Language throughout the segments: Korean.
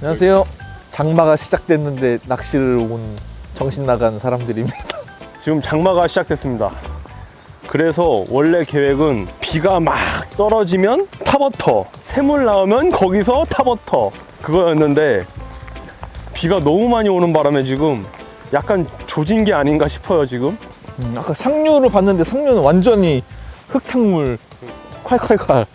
안녕하세요. 장마가 시작됐는데 낚시를 온 정신 나간 사람들입니다. 지금 장마가 시작됐습니다. 그래서 원래 계획은 비가 막 떨어지면 타버터, 새물 나오면 거기서 타버터 그거였는데 비가 너무 많이 오는 바람에 지금 약간 조진 게 아닌가 싶어요 지금. 음, 아까 상류를 봤는데 상류는 완전히 흙탕물 콸콸콸.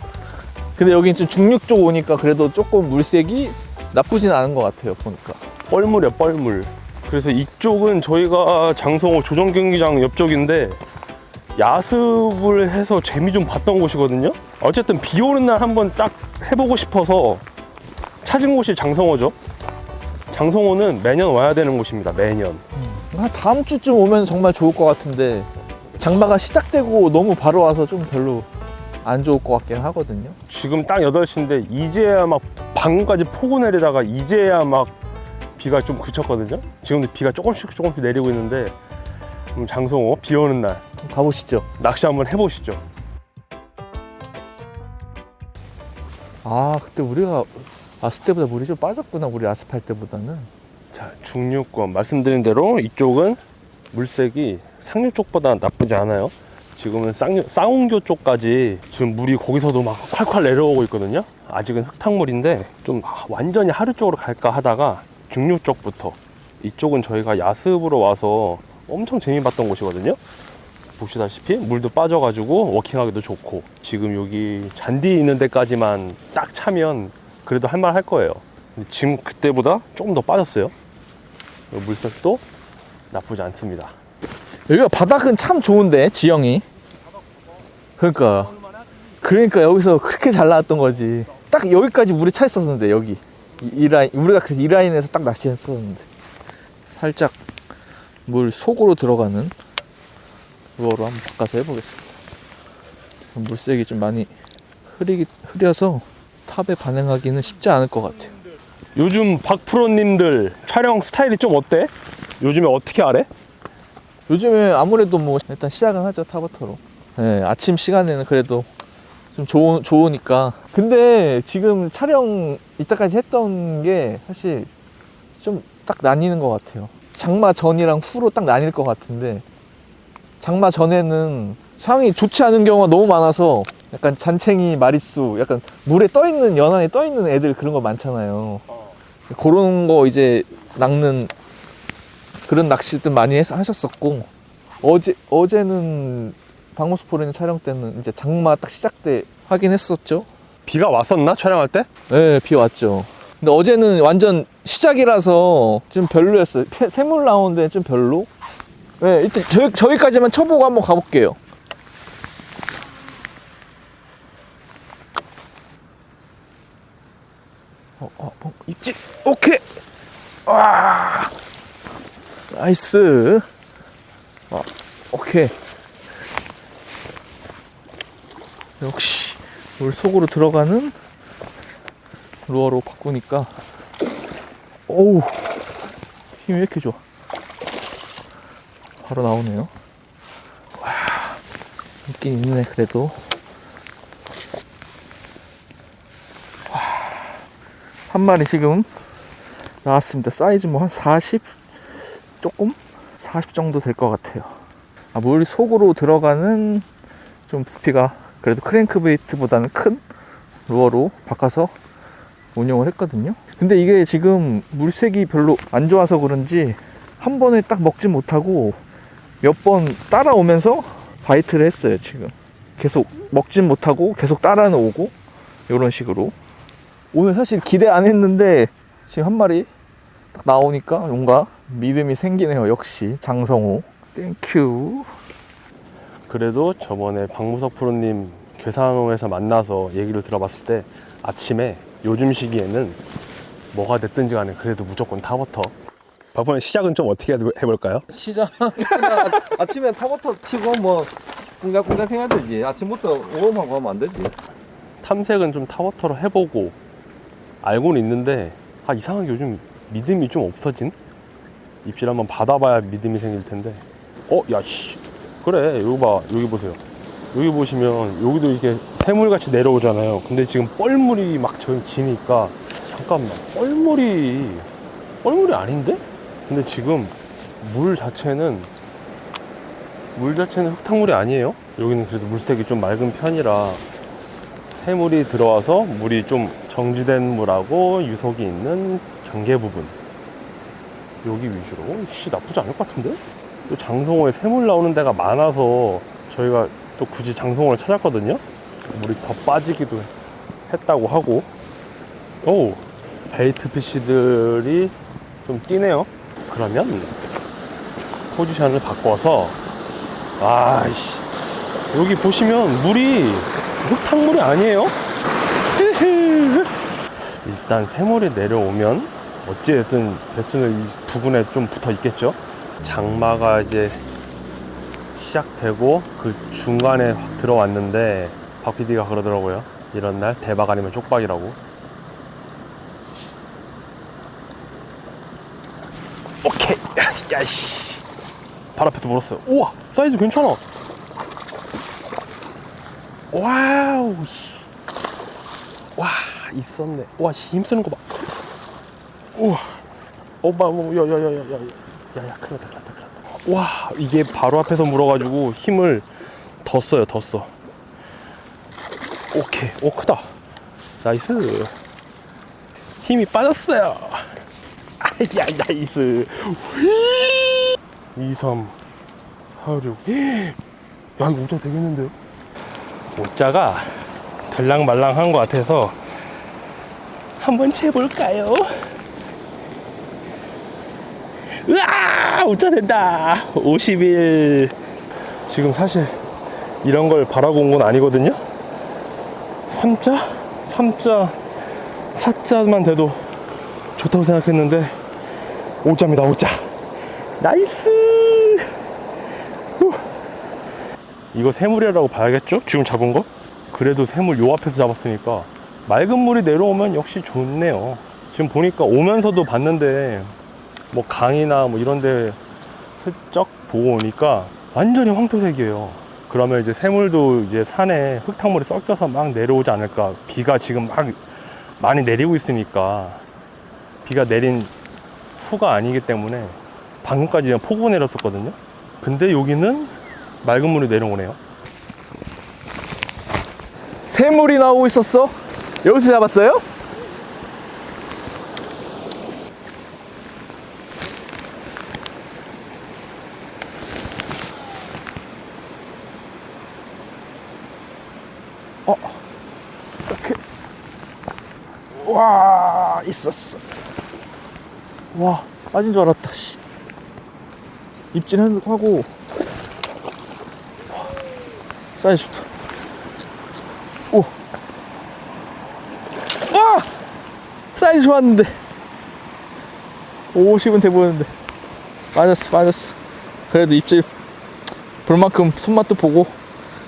근데 여긴 좀 중륙 쪽 오니까 그래도 조금 물색이 나쁘진 않은 것 같아요 보니까. 뻘물이야 뻘물. 그래서 이쪽은 저희가 장성호 조정 경기장 옆쪽인데 야습을 해서 재미 좀 봤던 곳이거든요. 어쨌든 비 오는 날 한번 딱 해보고 싶어서 찾은 곳이 장성호죠. 장성호는 매년 와야 되는 곳입니다. 매년. 한 다음 주쯤 오면 정말 좋을 것 같은데 장마가 시작되고 너무 바로 와서 좀 별로 안 좋을 것 같긴 하거든요. 지금 딱 8시인데 이제야 막 방금까지 폭우 내리다가 이제야 막 비가 좀 그쳤거든요. 지금도 비가 조금씩 조금씩 내리고 있는데 음, 장성호 비 오는 날 가보시죠. 낚시 한번 해보시죠. 아 그때 우리가 왔을 때보다 물이 좀 빠졌구나 우리 아스팔 때보다는. 자, 중류권 말씀드린 대로 이쪽은 물색이 상류 쪽보다 나쁘지 않아요. 지금은 쌍, 쌍홍교 쪽까지 지금 물이 거기서도 막 콸콸 내려오고 있거든요. 아직은 흙탕물인데 좀 완전히 하류 쪽으로 갈까 하다가 중류 쪽부터 이쪽은 저희가 야습으로 와서 엄청 재미봤던 곳이거든요. 보시다시피 물도 빠져가지고 워킹하기도 좋고 지금 여기 잔디 있는 데까지만 딱 차면 그래도 할 말 할 거예요. 지금 그때보다 조금 더 빠졌어요. 물색도 나쁘지 않습니다. 여기가 바닥은 참 좋은데 지형이. 그러니까 그러니까 여기서 그렇게 잘 나왔던 거지. 딱 여기까지 물이 차 있었는데 여기 이, 이 라인 우리가 그이 라인에서 딱 낚시했었는데 살짝 물 속으로 들어가는 그거로 한번 바꿔서 해보겠습니다. 물색이 좀 많이 흐리기 흐려서 탑에 반응하기는 쉽지 않을 것 같아요. 요즘 박프로님들 촬영 스타일이 좀 어때? 요즘에 어떻게 하래? 요즘에 아무래도 뭐 일단 시작은 하죠 타버터로. 네, 아침 시간에는 그래도 좀 좋, 좋으니까. 근데 지금 촬영 이때까지 했던 게 사실 좀 딱 나뉘는 것 같아요. 장마 전이랑 후로 딱 나뉠 것 같은데 장마 전에는 상황이 좋지 않은 경우가 너무 많아서 약간 잔챙이 마리수, 약간 물에 떠 있는 연안에 떠 있는 애들 그런 거 많잖아요. 그런 거 이제 낚는 그런 낚시들 많이 해서 하셨었고 어제 어제는 방모스포르님 촬영 때는 이제 장마 딱 시작 때 하긴 했었죠. 비가 왔었나 촬영할 때? 네, 비 왔죠. 근데 어제는 완전 시작이라서 좀 별로였어요. 새- 새물 나오는데 좀 별로. 네, 일단 저희, 저기까지만 쳐보고 한번 가볼게요. 어, 어, 어, 있지? 오케이! 와! 나이스! 어, 오케이. 역시, 물 속으로 들어가는 루어로 바꾸니까. 오우 힘이 왜 이렇게 좋아? 바로 나오네요. 와 있긴 있네 그래도. 와, 한 마리 지금 나왔습니다. 사이즈 뭐 한 40 조금 40 정도 될 것 같아요 아, 물 속으로 들어가는 좀 부피가 그래도 크랭크베이트보다는 큰 루어로 바꿔서 운영을 했거든요. 근데 이게 지금 물색이 별로 안 좋아서 그런지 한 번에 딱 먹지 못하고 몇 번 따라오면서 바이트를 했어요, 지금. 계속 먹진 못하고 계속 따라는 오고 이런 식으로. 오늘 사실 기대 안 했는데 지금 한 마리 딱 나오니까 뭔가 믿음이 생기네요. 역시 장성호. 땡큐. 그래도 저번에 박무석 프로님 괴산호에서 만나서 얘기를 들어봤을 때 아침에 요즘 시기에는 뭐가 됐든지 간에 그래도 무조건 타버터 박프로님 시작은 좀 어떻게 해볼까요? 시작 아침에 타버터 치고 뭐 꿍닥꿍닥 해야 되지 아침부터 오험하고 하면 안 되지 탐색은 좀 타버터로 해보고 알고는 있는데 아 이상하게 요즘 믿음이 좀 없어진 입질 한번 받아봐야 믿음이 생길 텐데. 어 야씨. 그래 여기 봐. 여기 보세요. 여기 보시면 여기도 이렇게 새물같이 내려오잖아요. 근데 지금 뻘물이 막 저기 지니까 잠깐만 뻘물이 뻘물이 아닌데? 근데 지금 물 자체는 물 자체는 흙탕물이 아니에요? 여기는 그래도 물색이 좀 맑은 편이라 해물이 들어와서 물이 좀 정지된 물하고 유속이 있는 경계 부분 여기 위주로? 씨 나쁘지 않을 것 같은데? 또 장성호에 새물 나오는 데가 많아서 저희가 또 굳이 장성호를 찾았거든요? 물이 더 빠지기도 했다고 하고. 오 베이트 피쉬들이 좀 뛰네요. 그러면 포지션을 바꿔서 아이씨. 여기 보시면 물이 흙탕물이 아니에요? 일단 새물이 내려오면 어찌됐든 배수는 이 부근에 좀 붙어 있겠죠? 장마가 이제 시작되고 그 중간에 확 들어왔는데 박 PD가 그러더라고요. 이런 날 대박 아니면 쪽박이라고. 오케이. 야이씨. 발 앞에서 물었어요 우와 사이즈 괜찮아. 와우 씨. 와 있었네. 와 씨, 힘쓰는 거 봐. 우와 오빠 뭐 야야야야야 야야 큰일 났다 큰일 났다 와 이게 바로 앞에서 물어가지고 힘을 더 써요 더 써. 오케이. 오 크다. 나이스. 힘이 빠졌어요. 아야 나이스. 2 3 4 6야 이거 오자 되겠는데요 오자가 들랑말랑한 것 같아서 한번 재볼까요? 으아! 오자 된다! 50일. 지금 사실 이런 걸 바라고 온 건 아니거든요? 3자? 3자, 4자만 돼도 좋다고 생각했는데 5자입니다, 5자. 나이스! 후. 이거 새물이라고 봐야겠죠? 지금 잡은 거? 그래도 새물 요 앞에서 잡았으니까 맑은 물이 내려오면 역시 좋네요. 지금 보니까 오면서도 봤는데 뭐 강이나 뭐 이런 데 슬쩍 보고 오니까 완전히 황토색이에요. 그러면 이제 새물도 이제 산에 흙탕물이 섞여서 막 내려오지 않을까. 비가 지금 막 많이 내리고 있으니까 비가 내린 후가 아니기 때문에 방금까지 그냥 폭우 내렸었거든요. 근데 여기는 맑은 물이 내려오네요. 새물이 나오고 있었어? 여기서 잡았어요? 와, 있었어. 와, 빠진 줄 알았다, 씨. 입질하고. 와, 사이즈 좋다. 오. 와! 사이즈 좋았는데. 50은 돼 보였는데. 맞았어, 맞았어. 그래도 입질 볼 만큼 손맛도 보고.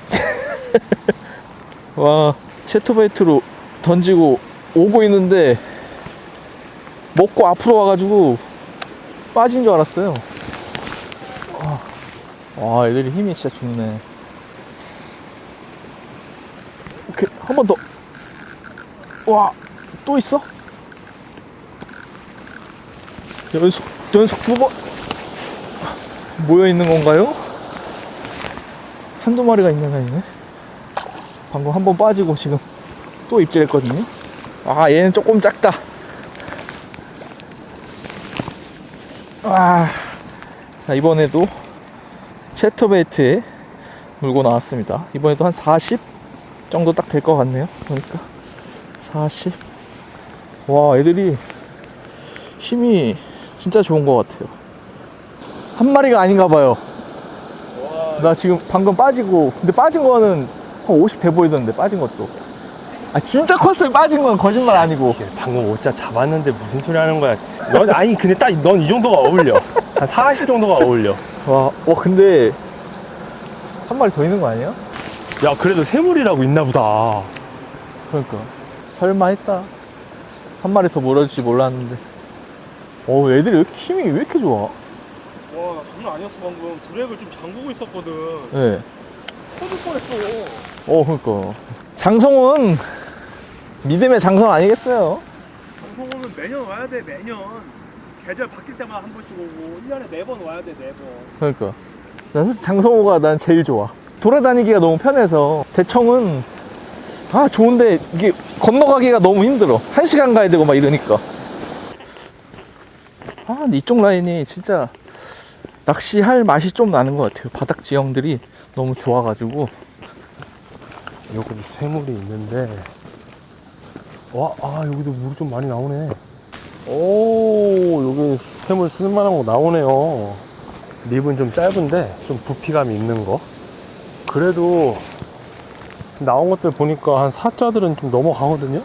와, 채토베이트로 던지고 오고 있는데 먹고 앞으로 와가지고 빠진 줄 알았어요. 와, 와 애들이 힘이 진짜 좋네. 오케이 한 번 더. 와, 또 있어? 연속 연속 두 번. 모여 있는 건가요? 한두 마리가 있는 게 아니네. 방금 한 번 빠지고 지금 또 입질했거든요. 아, 얘는 조금 작다. 아, 자, 이번에도 채터베이트에 물고 나왔습니다. 이번에도 한 40 정도 딱 될 것 같네요. 그러니까 40. 와, 애들이 힘이 진짜 좋은 것 같아요. 한 마리가 아닌가 봐요. 나 지금 방금 빠지고, 근데 빠진 거는 한 50 돼 보이던데, 빠진 것도. 아, 진짜 컸어요. 빠진 건 거짓말 아니고. 이게 방금 오자 잡았는데 무슨 소리 하는 거야? 넌 아니 근데 딱 넌 이 정도가 어울려. 한 40 정도가 어울려. 와, 와, 근데 한 마리 더 있는 거 아니야? 야 그래도 새물이라고 있나 보다. 그러니까. 설마 했다. 한 마리 더 몰아줄지 몰랐는데. 어, 애들이 왜 이렇게 힘이 왜 이렇게 좋아? 와 장난 아니었어 방금 드랙을 좀 잠그고 있었거든. 네. 터질 뻔했어. 어, 그러니까. 장성은 믿음의 장성 아니겠어요? 방송은 매년 와야 돼 매년. 계절 바뀔 때마다 한 번씩 오고 1년에 네번 와야 돼 네번. 그러니까. 난 장성호가 난 제일 좋아. 돌아다니기가 너무 편해서. 대청은 아 좋은데 이게 건너가기가 너무 힘들어. 한 시간 가야 되고 막 이러니까. 아 근데 이쪽 라인이 진짜 낚시할 맛이 좀 나는 것 같아요. 바닥 지형들이 너무 좋아가지고. 여기도 새물이 있는데 와, 아 여기도 물이 좀 많이 나오네. 오 여기 새물 쓸만한 거 나오네요. 립은 좀 짧은데 좀 부피감이 있는 거. 그래도 나온 것들 보니까 한 4자들은 좀 넘어가거든요?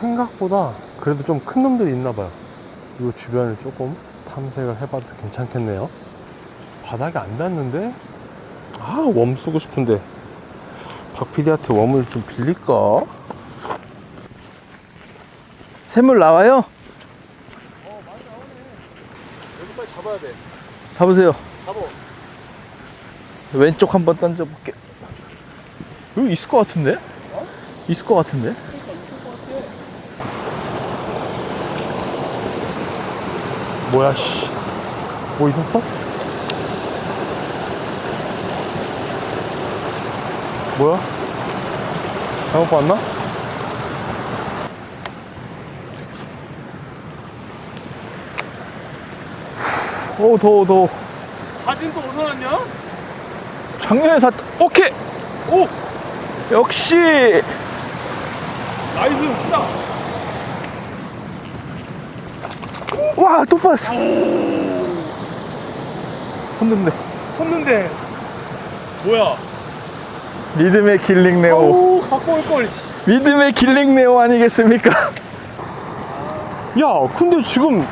생각보다 그래도 좀 큰 놈들이 있나 봐요. 이 주변을 조금 탐색을 해봐도 괜찮겠네요. 바닥이 안 닿는데? 아 웜 쓰고 싶은데. 박 PD한테 웜을 좀 빌릴까? 샘물 나와요? 여기 빨리 잡아야 돼. 잡으세요 잡아. 왼쪽 한번 던져볼게 여기 있을 것 같은데? 있을 것 같은데? 뭐야, 씨. 뭐 있었어? 뭐야? 잘못 봤나? 오 더워 더워 사진도 어디서 났냐? 작년에 샀 오케이 오 역시 나이스, 크다. 와또 빠졌어 쳤는데 쳤는데. 뭐야? 믿음의 길링 네오 오, 갖고 올걸. 믿음의 길링 네오 아니겠습니까 야, 근데 지금,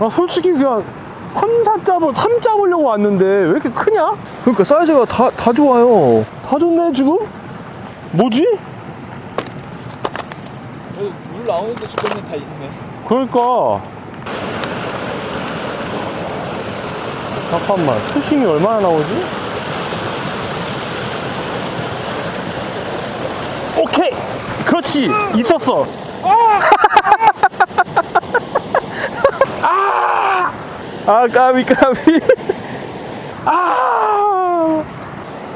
나 솔직히 그냥 3, 4잡을, 3 잡으려고 왔는데 왜 이렇게 크냐? 그러니까 사이즈가 다, 다 좋아요 다 좋네, 지금? 뭐지? 물 나오는데 주변에 다 있네 그러니까 잠깐만 수심이 얼마나 나오지? 오케이 그렇지 있었어 아 까비 까비 아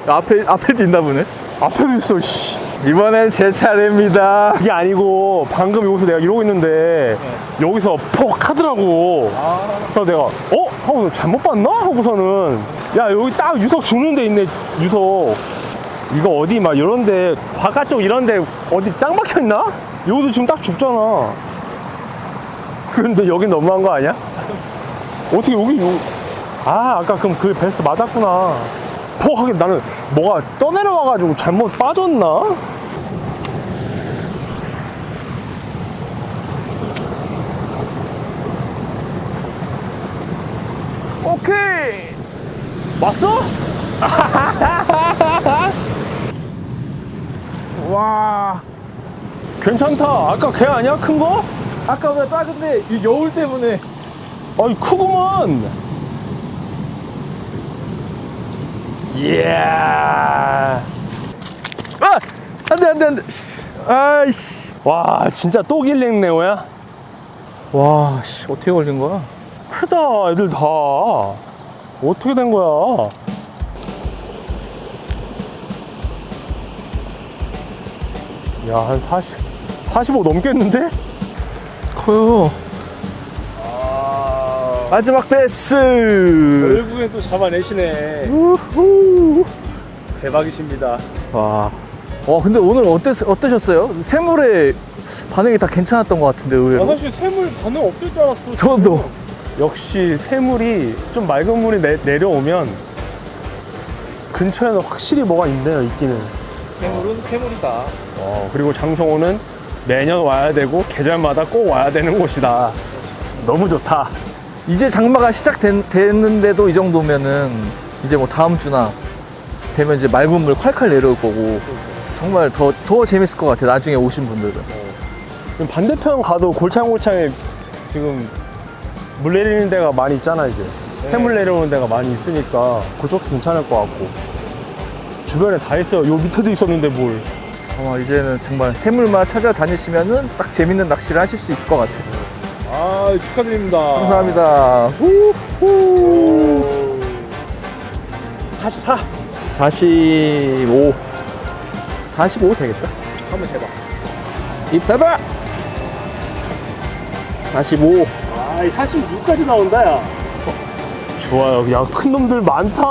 앞에 앞에도 있나 보네 앞에도 있어 씨. 이번엔 제 차례입니다 그게 아니고 방금 여기서 내가 이러고 있는데 여기서 폭 하더라고 그래서 내가 어? 하고 잘못 봤나? 하고서는 야 여기 딱 유석 죽는 데 있네 유석 이거 어디 막 이런데 바깥쪽 이런데 어디 짱 박혀있나? 여기도 지금 딱 죽잖아 근데 여긴 너무한 거 아니야? 어떻게 여기 요... 아 아까 그럼 그 베스트 맞았구나 폭 하긴 나는 뭐가 떠내려와가지고 잘못 빠졌나? 오케이 왔어? 와 괜찮다. 아까 걔 아니야? 큰 거? 아까 보다 작은데 이 여울 때문에 아이, 크구만. 이야. 아 안돼 안돼 안돼 아이씨 와, 진짜 또 길랭 네오야? 와 씨 어떻게 걸린 거야 크다, 애들 다. 어떻게 된 거야? 야, 한 40, 45 넘겠는데? 커요 마지막 베스 결국엔 또 잡아내시네. 우후. 대박이십니다. 와. 와 근데 오늘 어땠, 어떠셨어요? 새물의 반응이 다 괜찮았던 것 같은데 의외로 사실 새물 반응 없을 줄 알았어. 저도 역시 새물이 좀 맑은 물이 내, 내려오면 근처에는 확실히 뭐가 있네요 있기는 생물은 생물이다. 어, 그리고 장성호는 매년 와야 되고 계절마다 꼭 와야 되는 곳이다 너무 좋다 이제 장마가 시작됐는데도 이 정도면은 이제 뭐 다음 주나 되면 이제 맑은 물 콸콸 내려올 거고 정말 더, 더 재밌을 것 같아요 나중에 오신 분들은. 지금 반대편 가도 골창골창에 지금 물 내리는 데가 많이 있잖아 이제. 새물 내려오는 데가 많이 있으니까 그쪽도 괜찮을 것 같고. 주변에 다 있어요. 요 밑에도 있었는데 뭘. 아마 이제는 정말 새물만 찾아다니시면은 딱 재밌는 낚시를 하실 수 있을 것 같아요. 아 축하드립니다. 감사합니다. 후후. 44. 45. 45 되겠다. 한번 재봐. 입 닫아! 45. 아 46까지 나온다 야. 좋아요. 야 큰 놈들 많다.